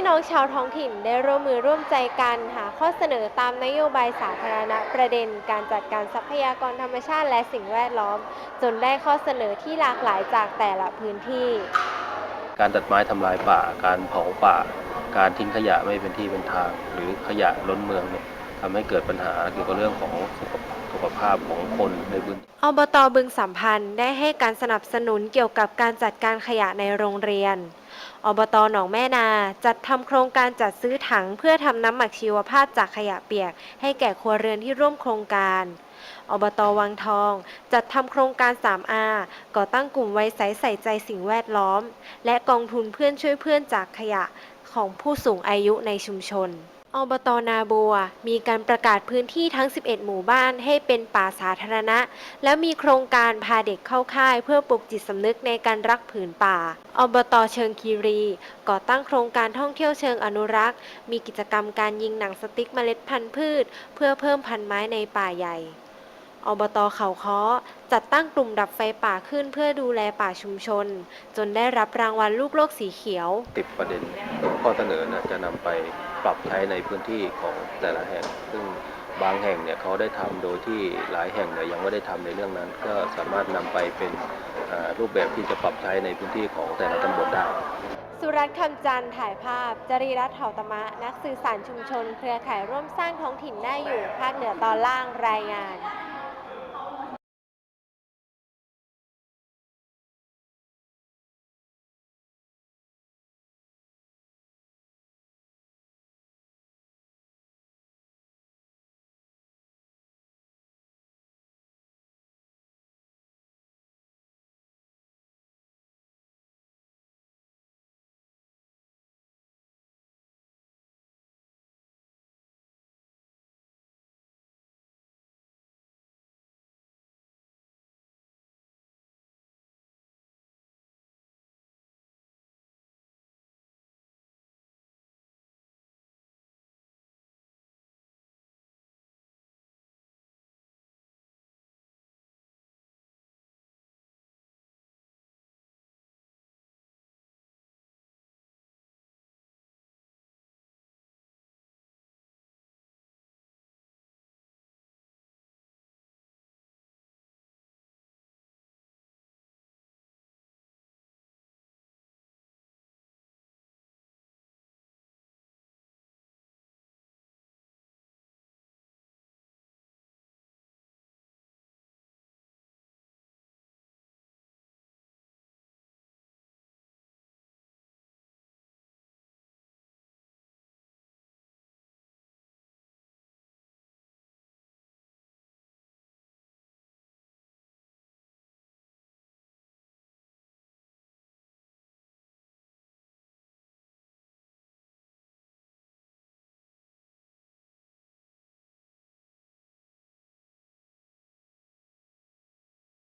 พี่น้องชาวท้องถิ่นได้ร่วมมือร่วมใจกันหาข้อเสนอตามนโยบายสาธารณะประเด็น การจัดการทรัพยากรธรรมชาติและสิ่งแวดล้อม จนได้ข้อเสนอที่หลากหลายจากแต่ละพื้นที่ การตัดไม้ทำลายป่า การเผาป่า การทิ้งขยะไม่เป็นที่เป็นทาง หรือขยะล้นเมืองเนี่ยทำให้เกิดปัญหาเกี่ยวกับเรื่องของสุขสุขภาพของคนในพื้นที่อบตบึงสัมพันธ์ได้ให้การสนับสนุนเกี่ยวกับการจัดการขยะในโรงเรียน อบตหนองแม่นาจัดทำโครงการจัดซื้อถังเพื่อทำน้ำหมักชีวภาพจากขยะเปียก ให้แก่ครัวเรือนที่ร่วมโครงการอบตวังทอง จัดทำโครงการ 3R ก่อตั้งกลุ่มไว้ใสใส่ใจสิ่งแวดล้อม และกองทุนเพื่อนช่วยเพื่อนจากขยะของผู้สูงอายุในชุมชน อบตนาบัว มีการประกาศพื้นที่ทั้ง 11 หมู่บ้านให้เป็นป่าสาธารณะ และมีโครงการพาเด็กเข้าค่ายเพื่อปลุกจิตสำนึกในการรักผืนป่า อบตเชิงคีรี ก่อตั้งโครงการท่องเที่ยวเชิงอนุรักษ์ มีกิจกรรมการยิงหนังสติ๊กเมล็ดพันธุ์พืช เพื่อเพิ่มพันธุ์ไม้ในป่าใหญ่ อบตเขาค้อจัดตั้งกลุ่มดับไฟป่าขึ้นเพื่อดูแลป่าชุมชน จนได้รับรางวัลลูกโลกสีเขียว ติดประเด็นข้อเสนอนะจะนำไปปรับใช้ในพื้นที่ของแต่ละแห่ง ซึ่งบางแห่งเนี่ยเขาได้ทำโดยที่หลายแห่งเนี่ยยังไม่ได้ทำในเรื่องนั้น ก็สามารถนำไปเป็นอ่ารูปแบบที่จะปรับใช้ในพื้นที่ของแต่ละตำบลได้ สุรัตน์คำจันทร์ถ่ายภาพ จรีรัตน์เถาตมะ นักสื่อสารชุมชน เครือข่ายร่วมสร้างท้องถิ่นได้อยู่ภาคเหนือตอนล่างรายงาน